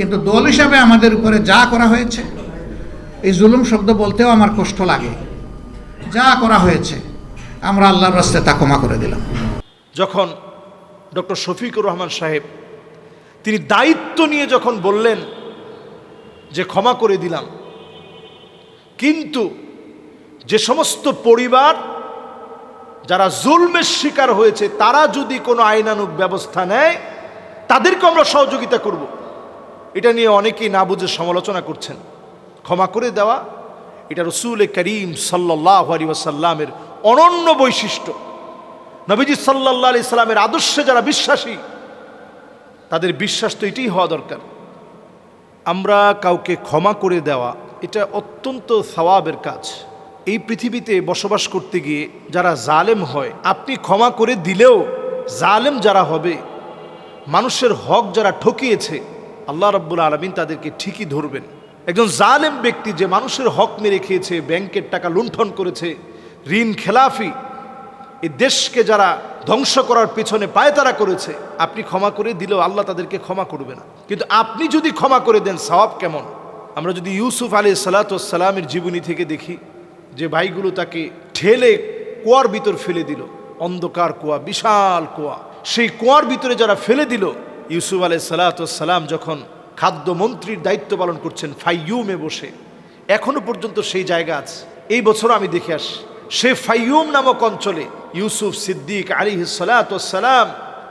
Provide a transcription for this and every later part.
কিন্তু দল হিসাবে আমাদের উপরে যা করা হয়েছে, এই জুলুম শব্দ বলতেও আমার কষ্ট লাগে। যা করা হয়েছে, আমরা আল্লাহর রাস্তায় তা ক্ষমা করে দিলাম। যখন ডক্টর শফিকুর রহমান সাহেব তিনি দায়িত্ব নিয়ে যখন বললেন যে ক্ষমা করে দিলাম, কিন্তু যে সমস্ত পরিবার যারা জুলমের শিকার হয়েছে, তারা যদি কোনো আইনানুক ব্যবস্থা নেয়, তাদেরকে আমরা সহযোগিতা করব। এটা নিয়ে অনেকেই না বুঝে সমালোচনা করছেন। ক্ষমা করে দেওয়া, এটা রসুল করিম সাল্লাহ আলী ওয়াসাল্লামের অনন্য বৈশিষ্ট্য। নবীজি সাল্লাহ আলি সাল্লামের আদর্শে যারা বিশ্বাসী, তাদের বিশ্বাস তো এটাই হওয়া দরকার। আমরা কাউকে ক্ষমা করে দেওয়া, এটা অত্যন্ত সওয়াবের কাজ। এই পৃথিবীতে বসবাস করতে গিয়ে যারা জালেম হয়, আপনি ক্ষমা করে দিলেও জালেম যারা হবে, মানুষের হক যারা ঠকিয়েছে আল্লাহ রব্বুল আলমিন তাদেরকে ঠিকই ধরবেন। একজন জালেম ব্যক্তি যে মানুষের হক মেরে খেয়েছে, ব্যাংকের টাকা লুণ্ঠন করেছে, ঋণ, খেলাফি এই দেশকে যারা ধ্বংস করার পেছনে পায়তারা করেছে, আপনি ক্ষমা করে দিলেও আল্লাহ তাদেরকে ক্ষমা করবে না। কিন্তু আপনি যদি ক্ষমা করে দেন, সওয়াব কেমন? আমরা যদি ইউসুফ আলী সালাতামের জীবনী থেকে দেখি, যে ভাইগুলো তাকে ঠেলে কুয়ার ভিতর ফেলে দিল, অন্ধকার কুয়া, বিশাল কুয়া। সেই কুয়ার ভিতরে যারা ফেলে দিল ইউসুফ আলাই সালাতাম যখন খাদ্যমন্ত্রীর দায়িত্ব পালন করছেন, ফাইয়ুমে বসে, এখনও পর্যন্ত সেই জায়গা আছে। এই বছর আমি দেখে আসি, সে ফাইয়ুম নামক অঞ্চলে ইউসুফ সিদ্দিক আলী সালাম,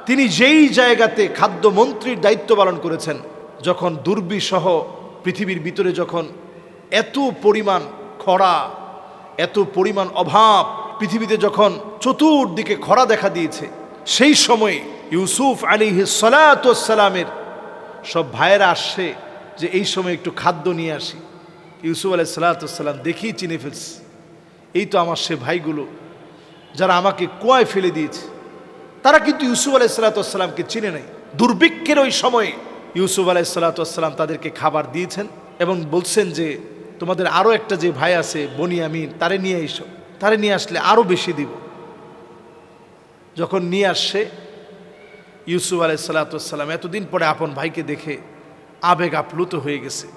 তিনি যেই জায়গাতে খাদ্যমন্ত্রীর দায়িত্ব পালন করেছেন, যখন দুর্বিসহ পৃথিবীর ভিতরে যখন এত পরিমাণ খরা, এত পরিমাণ অভাব, পৃথিবীতে যখন চতুর্দিকে খরা দেখা দিয়েছে, সেই সময়ে ইউসুফ আলী সালামের সব ভাইয়েরা আসছে যে এই সময় একটু খাদ্য নিয়ে আসি। ইউসুফ আলাই সালাতাম দেখেই চিনে ফেলছি। এই তো আমার সে ভাইগুলো যারা আমাকে কুয়ায় ফেলে দিয়েছে। তারা কিন্তু ইউসুফ আলাই সালাতামকে চিনে নেই। দুর্ভিক্ষের ওই সময়ে ইউসুফ আলাই সালাতাম তাদেরকে খাবার দিয়েছেন এবং বলছেন যে, তোমাদের আরও একটা যে ভাই আছে, বনি আমিন, তারে নিয়ে এসো। তারে নিয়ে আসলে আরও বেশি দিব। যখন নিয়ে আসছে ইউসুফ আলাই সালাতাম এতদিন পরে আপন ভাইকে দেখে আবেগ আপ্লুত হয়ে গেছে।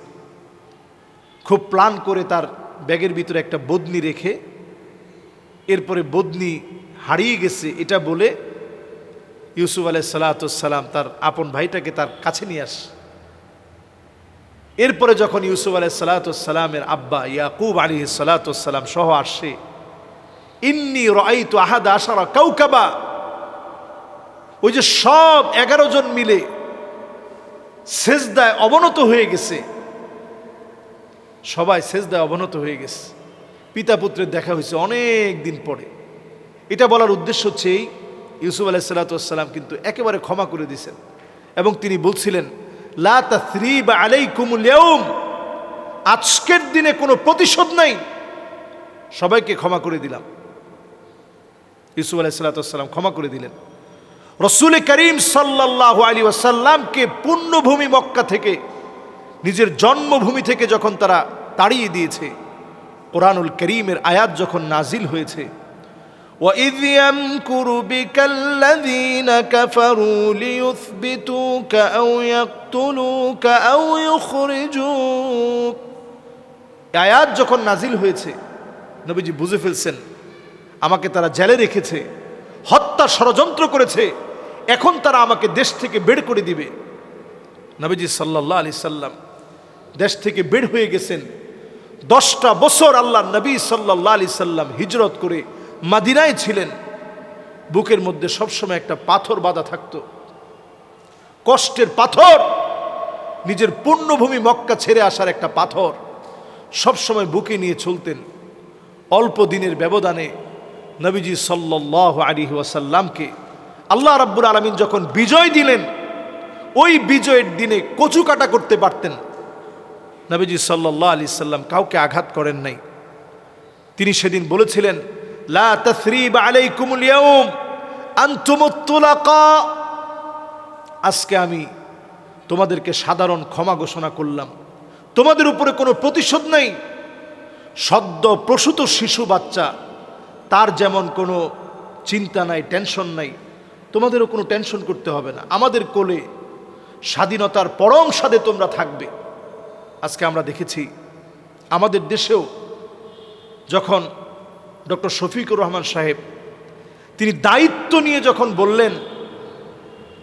খুব প্ল্যান করে তার ব্যাগের ভিতরে একটা বদনি রেখে এরপরে বদনি হারিয়ে গেছে এটা বলে ইউসুফ আলাই সালাতাম তার আপন ভাইটাকে তার কাছে নিয়ে আস। এরপরে যখন ইউসুফ আলাই সালাতামের আব্বা ইয়াকুব আলী সালাতাম সহ আসে, ইন্নি রাইতু আহাদ আশারা কাউকাবা। ওই যে সব এগারো জন মিলে সেজদায় অবনত হয়ে গেছে। সবাই সেজদায় অবনত হয়ে গেছে। পিতা পুত্রের দেখা হয়েছে অনেক দিন পরে। এটা বলার উদ্দেশ্য হচ্ছে এই, ইউসুফ আলাহ সাল্লাতাম কিন্তু একেবারে ক্ষমা করে দিয়েছেন এবং তিনি বলছিলেন, লা আলাই কুমুলিয়াউম আজকের দিনে কোনো প্রতিশোধ নাই। সবাইকে ক্ষমা করে দিলাম। ইউসুফ আলাহ সাল্লাতাম ক্ষমা করে দিলেন। রসুল করিম সাল্লাহ আলী ওয়াসাল্লামকে পুণ্যভূমি মক্কা থেকে নিজের জন্মভূমি থেকে যখন তারা তাড়িয়ে দিয়েছে কোরআনুল করিমের আয়াত যখন নাজিল হয়েছে وإذ يمكر بك الذين كفروا ليثبتوك أو يقتلوك أو يخرجوك আয়াত যখন নাজিল হয়েছে নবীজি বুঝে ফেলছেন আমাকে তারা জেলে রেখেছে হত্যা ষড়যন্ত্র করেছে এখন তারা আমাকে দেশ থেকে বের করে দিবে। নবীজি সাল্লাহ আলি সাল্লাম দেশ থেকে বের হয়ে গেছেন। দশটা বছর আল্লাহ নবী সাল্লাহ আলি সাল্লাম হিজরত করে মাদিনায় ছিলেন। বুকের মধ্যে সবসময় একটা পাথর বাঁধা থাকত। কষ্টের পাথর, নিজের পূর্ণভূমি মক্কা ছেড়ে আসার একটা পাথর সবসময় বুকে নিয়ে চলতেন। অল্প দিনের ব্যবধানে নবীজি সাল্লাহ আলী ওয়াসাল্লামকে আল্লাহ রাব্বুল আলমিন যখন বিজয় দিলেন, ওই বিজয়ের দিনে কচু কাটা করতে পারতেন। নবীজি সাল্লাহ আলি সাল্লাম কাউকে আঘাত করেন নাই। তিনি সেদিন বলেছিলেন, লা আজকে আমি তোমাদেরকে সাধারণ ক্ষমা ঘোষণা করলাম। তোমাদের উপরে কোনো প্রতিশোধ নেই। সদ্য প্রসূত শিশু বাচ্চা, তার যেমন কোনো চিন্তা নাই, টেনশন নাই। তোমাদেরও কোনো টেনশন করতে হবে না। আমাদের কোলে স্বাধীনতার পরম স্বাদে তোমরা থাকবে। আজকে আমরা দেখেছি, আমাদের দেশেও যখন ডক্টর শফিকুর রহমান সাহেব তিনি দায়িত্ব নিয়ে যখন বললেন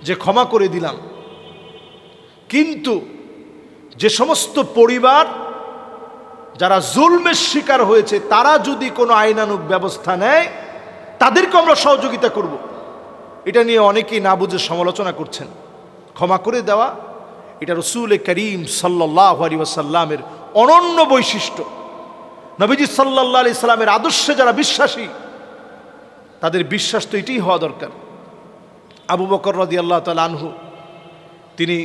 যে ক্ষমা করে দিলাম, কিন্তু যে সমস্ত পরিবার যারা জুলমের শিকার হয়েছে, তারা যদি কোনো আইনানুক ব্যবস্থা নেয়, তাদেরকে আমরা সহযোগিতা করব। এটা নিয়ে অনেকেই না বুঝে সমালোচনা করছেন। ক্ষমা করে দেওয়া, এটা রসুল করিম সাল্লাহ আলী ওয়াসাল্লামের অনন্য বৈশিষ্ট্য। নবীজি সাল্লাহ আলি সাল্লামের আদর্শে যারা বিশ্বাসী, তাদের বিশ্বাস তো এটাই হওয়া দরকার। আবু বকর রদি আল্লাহ তাল আনহু, তিনি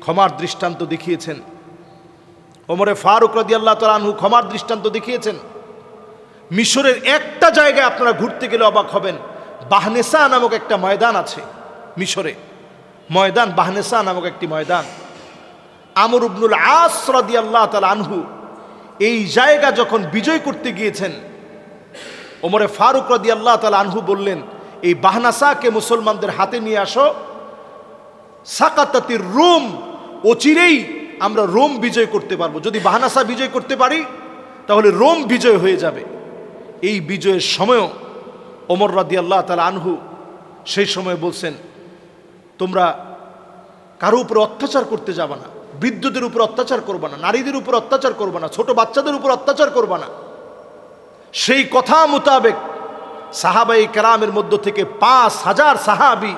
ক্ষমার দৃষ্টান্ত দেখিয়েছেন। ওমরে ফারুক রদি আল্লাহ তাল আনহু ক্ষমার দৃষ্টান্ত দেখিয়েছেন। মিশরের একটা জায়গায় আপনারা ঘুরতে গেলে অবাক হবেন। বাহনেসা নামক একটা ময়দান আছে মিশরে। ময়দান বাহনেসা নামক একটি ময়দান। আমর উবনুল আস রদি আল্লাহ তাল আনহু এই জায়গা যখন বিজয় করতে গিয়েছেন, ওমরে ফারুক রদি আল্লাহ তাল আনহু বললেন, এই বাহনাসাকে মুসলমানদের হাতে নিয়ে আসো। সাকাতাতির রোম, অচিরেই আমরা রোম বিজয় করতে পারব। যদি বাহানাসা বিজয় করতে পারি, তাহলে রোম বিজয় হয়ে যাবে। এই বিজয়ের সময়ও ওমর রাদি আল্লাহ তালা আনহু সেই সময় বলছেন, তোমরা কারও উপরে অত্যাচার করতে যাবে না, বৃদ্ধদের উপর অত্যাচার করবে না, নারীদের উপর অত্যাচার করবে না, ছোট বাচ্চাদের উপর অত্যাচার করবে না। সেই কথা মোতাবেক সাহাবাই কেরামের মধ্য থেকে পাঁচ হাজার সাহাবি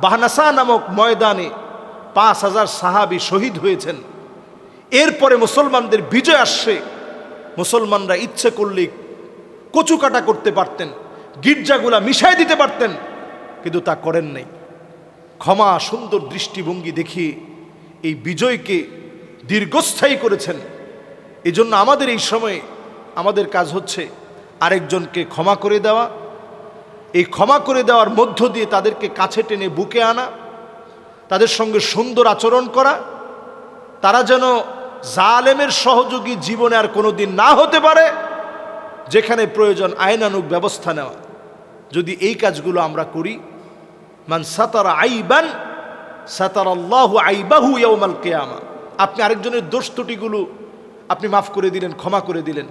বাহনাসা নামক ময়দানে পাঁচ হাজার সাহাবি শহীদ হয়েছেন। এরপরে মুসলমানদের বিজয় আসছে। মুসলমানরা ইচ্ছে করলে কচু কাটা করতে পারতেন। গির্জাগুলা মিশাই দিতে পারতেন, কিন্তু তা করেন নাই। ক্ষমা সুন্দর দৃষ্টিভঙ্গি দেখিয়ে এই বিজয়কে দীর্ঘস্থায়ী করেছেন। এজন্য আমাদের এই সময়ে আমাদের কাজ হচ্ছে আরেকজনকে ক্ষমা করে দেওয়া। এই ক্ষমা করে দেওয়ার মধ্য দিয়ে তাদেরকে কাছে টেনে বুকে আনা, তাদের সঙ্গে সুন্দর আচরণ করা। তারা যেন জালেমের সহযোগী জীবনে আর কোনো দিন না হতে পারে, যেখানে প্রয়োজন আইনানুক ব্যবস্থা নেওয়া। যদি এই কাজগুলো আমরা করি, মান সাতারা আইবান সাতার আল্লাহ আইবাহু ইয়াউমাল কেয়ামা। আপনি আরেকজনের দোষ ত্রুটিগুলো আপনি মাফ করে দিলেন, ক্ষমা করে দিলেন।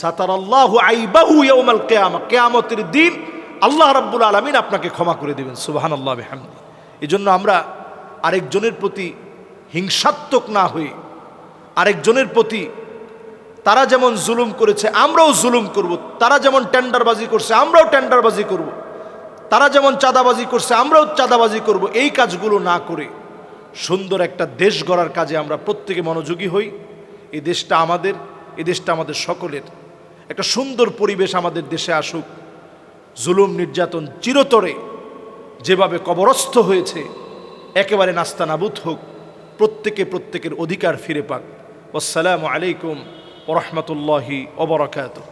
সাতার আল্লাহ আইবাহু ইয়াউমাল কেয়ামা। কেয়ামতের দিন আল্লাহ রাব্বুল আলমিন আপনাকে ক্ষমা করে দিবেন সুবাহান আল্লাহ হামদি এই জন্য আমরা আরেকজনের প্রতি হিংসাত্মক না হয়ে, আরেকজনের প্রতি তারা যেমন জুলুম করেছে, আমরাও জুলুম করব। তারা যেমন টেন্ডারবাজি করছে, আমরাও টেন্ডারবাজি করব। তারা যেমন চাঁদাবাজি করছে, আমরাও চাঁদাবাজি করব। এই কাজগুলো না করে সুন্দর একটা দেশ গড়ার কাজে আমরা প্রত্যেকে মনোযোগী হই এই দেশটা আমাদের, এই দেশটা আমাদের সকলের একটা সুন্দর পরিবেশ আমাদের দেশে আসুক জুলুম নির্যাতন চিরতরে যেভাবে কবরস্থ হয়েছে, একেবারে নাস্তা নাবুদ হোক প্রত্যেকে প্রত্যেকের অধিকার ফিরে পাক আসসালামু আলাইকুম ورحمة الله وبركاته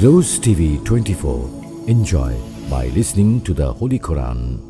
Those TV 24 enjoy by listening to the Holy Quran